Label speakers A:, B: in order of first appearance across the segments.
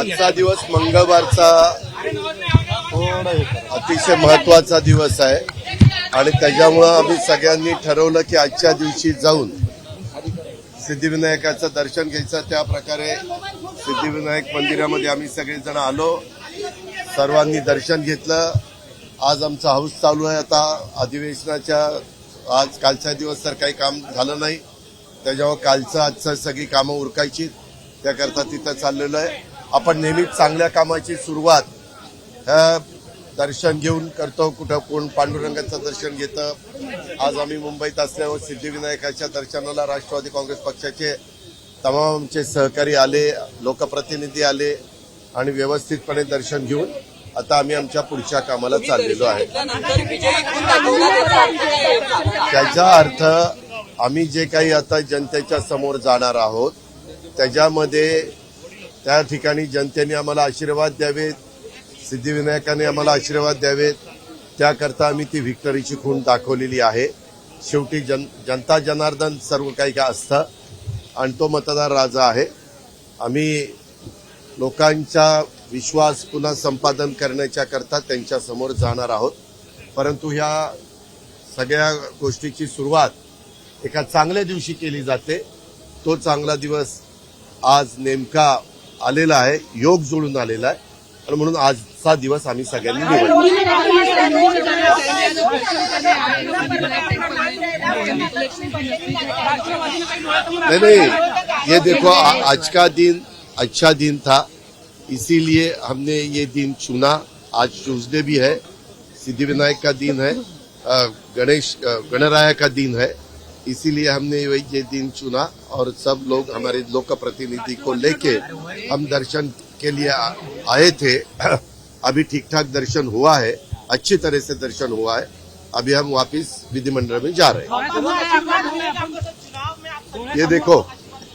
A: आजचा दिवस मंगळवारचा अतिशय महत्त्वाचा दिवस आहे. आणि त्याच्यामुळं आम्ही सगळ्यांनी ठरवलं की आजच्या दिवशी जाऊन सिद्धिविनायकाचं दर्शन घ्यायचं. त्या प्रकारे सिद्धिविनायक मंदिरामध्ये आम्ही सगळेजण आलो. सर्वांनी दर्शन घेतलं. आज आमचा हाऊस चालू आहे. आता अधिवेशनाच्या आज कालचा दिवस तर काही काम झालं नाही. त्याच्यामुळे कालचं आजचं सगळी कामं उरकायची. त्याकरता तिथं चाललेलं आहे. आपण नेहमीच चांगल्या कामाची सुरुवात ह्या दर्शन घेऊन करतो कुठं कोण पांडुरंगाचं दर्शन घेतं. आज आम्ही मुंबईत असल्यावर सिद्धिविनायकाच्या दर्शनाला राष्ट्रवादी काँग्रेस पक्षाचे तमाम आमचे सहकारी आले लोकप्रतिनिधी आले आणि व्यवस्थितपणे दर्शन घेऊन आता आम्ही आमच्या पुढच्या कामाला चाललेलो आहे. त्याचा अर्थ आम्ही जे काही आता जनतेच्या समोर जाणार आहोत त्याच्यामध्ये त्या ठिकाणी जनतेने आम्हाला आशीर्वाद द्यावेत सिद्धिविनायकाने आम्हाला आशीर्वाद द्यावेत. त्याकरता आम्ही ती व्हिक्टरीची खूण दाखवलेली आहे. शेवटी जन जनता जनार्दन सर्व काही का असतं आणि तो मतदार राजा आहे. आम्ही लोकांचा विश्वास पुन्हा संपादन करण्याच्या करता त्यांच्यासमोर जाणार आहोत. परंतु ह्या सगळ्या गोष्टीची सुरुवात एका चांगल्या दिवशी केली जाते. तो चांगला दिवस आज नेमका आलेला आहे, योग जुळून आलेला आहे. आणि म्हणून आजचा दिवस आम्ही सगळ्यांनी निवडला. नहीं नहीं ये देखो आज का दिन अच्छा दिन था. इसीलिए हमने ये दिन चुना. आज ट्यूजडे भी है. सिद्धिविनायक का दिन है. गणेश गणराया का दिन है. इसीलिए हमने वही ये दिन चुना और सब लोग हमारे लोक प्रतिनिधि को लेके हम दर्शन के लिए आए थे। अभी ठीक ठाक दर्शन हुआ है अच्छी तरह से दर्शन हुआ है। अभी हम वापस विधिमंडल में जा रहे हैं। ये देखो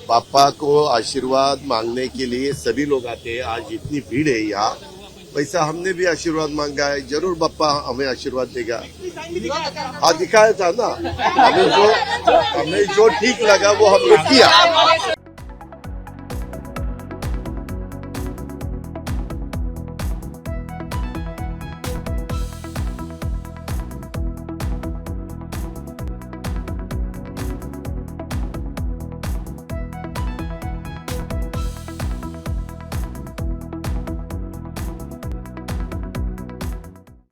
A: पापा को आशीर्वाद मांगने के लिए सभी लोग आते हैं। आज इतनी भीड़ है यहाँ। वैसा हमने भी आशीर्वाद मांगा है जरूर बप्पा हमें आशीर्वाद देगा। हाँ दिखाया था ना हमें जो हमें जो ठीक लगा वो हमने किया।